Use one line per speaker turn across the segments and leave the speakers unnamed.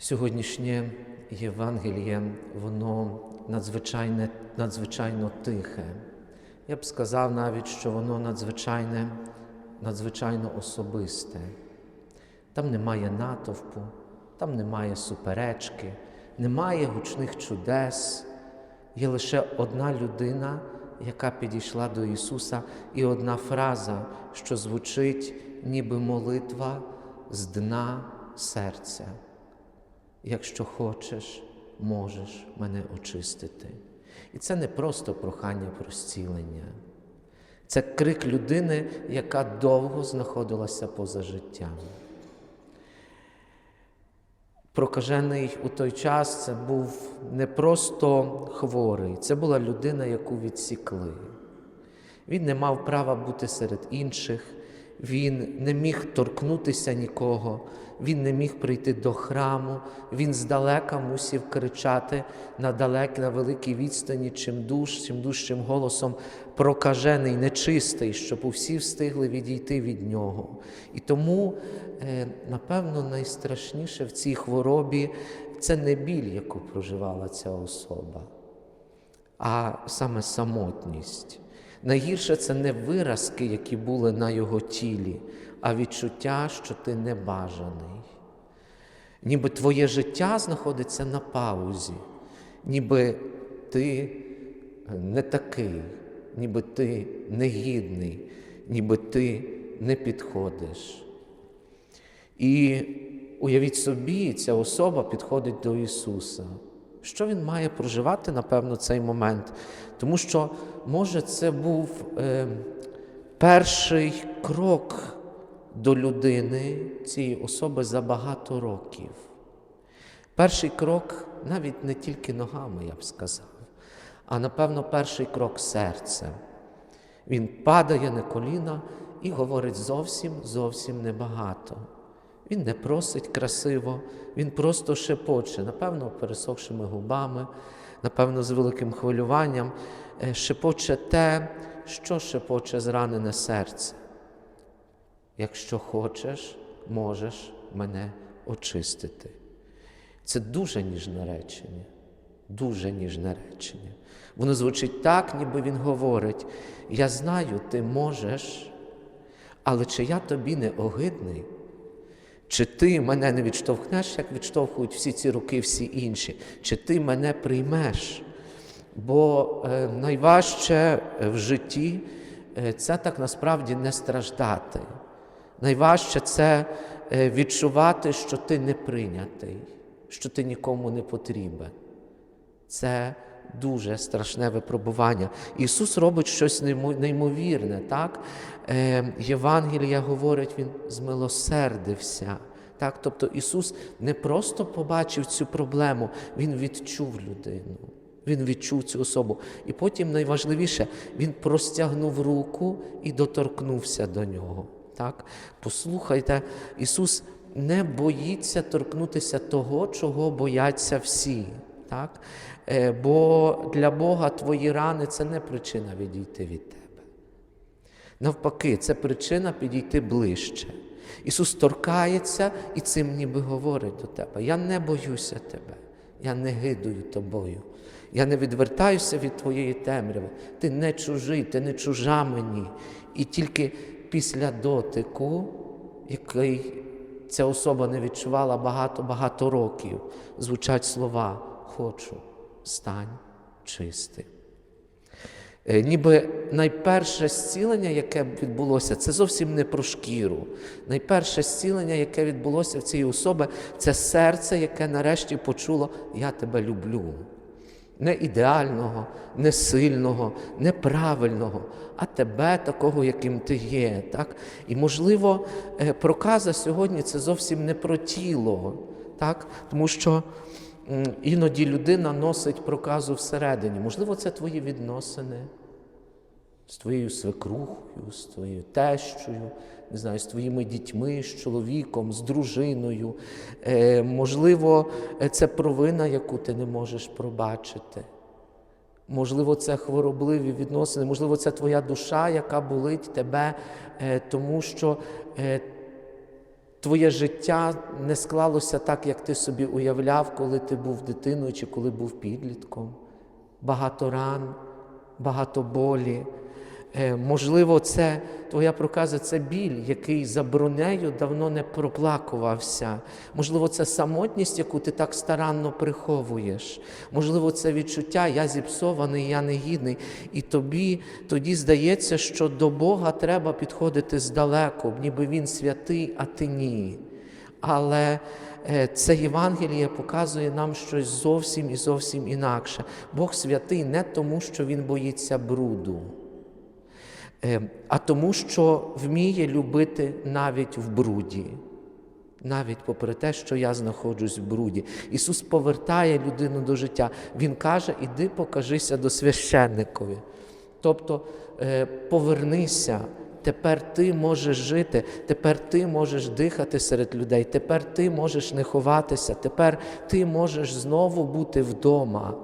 Сьогоднішнє Євангеліє, воно надзвичайне, надзвичайно тихе. Я б сказав навіть, що воно надзвичайне, надзвичайно особисте. Там немає натовпу, там немає суперечки, немає гучних чудес. Є лише одна людина, яка підійшла до Ісуса, і одна фраза, що звучить, ніби молитва з дна серця. Якщо хочеш, можеш мене очистити. І це не просто прохання про зцілення. Це крик людини, яка довго знаходилася поза життям. Прокажений у той час це був не просто хворий, це була людина, яку відсікли. Він не мав права бути серед інших, він не міг торкнутися нікого, він не міг прийти до храму, він здалека мусів кричати на далекі, на великій відстані, чим душ, чим дужчим голосом прокажений, нечистий, щоб усі встигли відійти від нього. І тому, е, напевно, найстрашніше в цій хворобі це не біль, яку проживала ця особа, а саме самотність. Найгірше це не виразки, які були на його тілі, а відчуття, що ти небажаний. Ніби твоє життя знаходиться на паузі, ніби ти не такий, ніби ти негідний, ніби ти не підходиш. І уявіть собі, ця особа підходить до Ісуса. Що він має проживати, напевно, цей момент? Тому що, може, це був е, перший крок до людини цієї особи за багато років. Перший крок навіть не тільки ногами, я б сказав, а напевно, перший крок серцем. Він падає на коліна і говорить зовсім зовсім небагато. Він не просить красиво, він просто шепоче, напевно, пересохшими губами, напевно, з великим хвилюванням, шепоче те, що шепоче зранене серце. Якщо хочеш, можеш мене очистити. Це дуже ніжне речення, дуже ніжне речення. Воно звучить так, ніби він говорить: Я знаю, ти можеш, але чи я тобі не огидний? Чи ти мене не відштовхнеш, як відштовхують всі ці роки, всі інші? Чи ти мене приймеш? Бо е, найважче в житті е, це так насправді не страждати. Найважче це е, відчувати, що ти не прийнятий, що ти нікому не потрібен. Це дуже страшне випробування. Ісус робить щось неймовірне. так? Євангелія говорить, Він змилосердився. Так? Тобто Ісус не просто побачив цю проблему, Він відчув людину. Він відчув цю особу. І потім найважливіше, Він простягнув руку і доторкнувся до нього. Так? Послухайте, Ісус не боїться торкнутися того, чого бояться всі. Так? Е, Бо для Бога твої рани це не причина відійти від тебе. Навпаки, це причина підійти ближче. Ісус торкається і цим ніби говорить до тебе. Я не боюся тебе, я не гидую тобою. Я не відвертаюся від твоєї темряви. Ти не чужий, ти не чужа мені. І тільки після дотику, який ця особа не відчувала багато-багато років, звучать слова Хочу, стань чистим. Е, Ніби найперше зцілення, яке відбулося, це зовсім не про шкіру. Найперше зцілення, яке відбулося в цій особи, це серце, яке нарешті почуло Я тебе люблю. Не ідеального, не сильного, не правильного, а тебе, такого, яким ти є. Так? І, можливо, е, проказа сьогодні це зовсім не про тіло, так? тому що іноді людина носить проказу всередині. Можливо, це твої відносини з твоєю свекрухою, з твоєю тещою, не знаю, з твоїми дітьми, з чоловіком, з дружиною. Е, можливо, це провина, яку ти не можеш пробачити. Можливо, це хворобливі відносини, можливо, це твоя душа, яка болить тебе, е, тому що е, твоє життя не склалося так, як ти собі уявляв, коли ти був дитиною чи коли був підлітком. Багато ран, багато болі. Е, Можливо, це твоя проказа це біль, який за бронею давно не проплакувався. Можливо, це самотність, яку ти так старанно приховуєш. Можливо, це відчуття я зіпсований, я негідний. І тобі тоді здається, що до Бога треба підходити здалеку, ніби Він святий, а ти ні. Але е, це Євангеліє показує нам щось зовсім і зовсім інакше. Бог святий не тому, що Він боїться бруду. Е, а тому, що вміє любити навіть в бруді. Навіть попри те, що я знаходжусь в бруді. Ісус повертає людину до життя. Він каже: іди покажися до священникові. Тобто е, повернися, тепер ти можеш жити, тепер ти можеш дихати серед людей, тепер ти можеш не ховатися, тепер ти можеш знову бути вдома.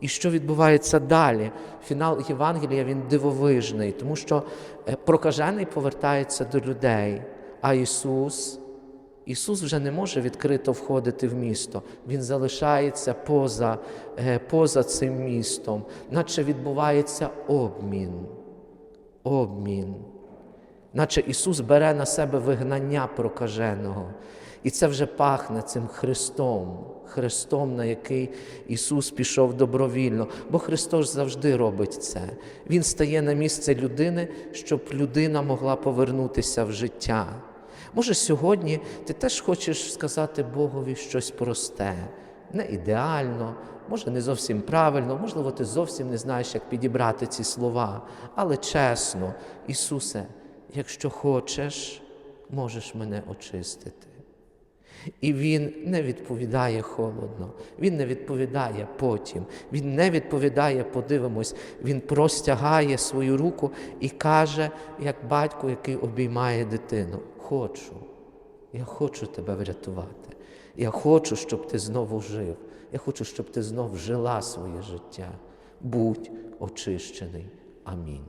І що відбувається далі? Фінал Євангелія він дивовижний, тому що е, прокажений повертається до людей, а Ісус, Ісус вже не може відкрито входити в місто. Він залишається поза, е, поза цим містом, наче відбувається обмін. Обмін. Наче Ісус бере на себе вигнання прокаженого. І це вже пахне цим Христом, Христом, на який Ісус пішов добровільно. Бо Христос завжди робить це. Він стає на місце людини, щоб людина могла повернутися в життя. Може, сьогодні ти теж хочеш сказати Богові щось просте, не ідеально, може, не зовсім правильно, можливо, ти зовсім не знаєш, як підібрати ці слова. Але чесно, Ісусе, якщо хочеш, можеш мене очистити. І він не відповідає холодно, він не відповідає потім, він не відповідає, подивимось, він простягає свою руку і каже, як батько, який обіймає дитину: Хочу, я хочу тебе врятувати. Я хочу, щоб ти знову жив. Я хочу, щоб ти знов жила своє життя. Будь очищений. Амінь.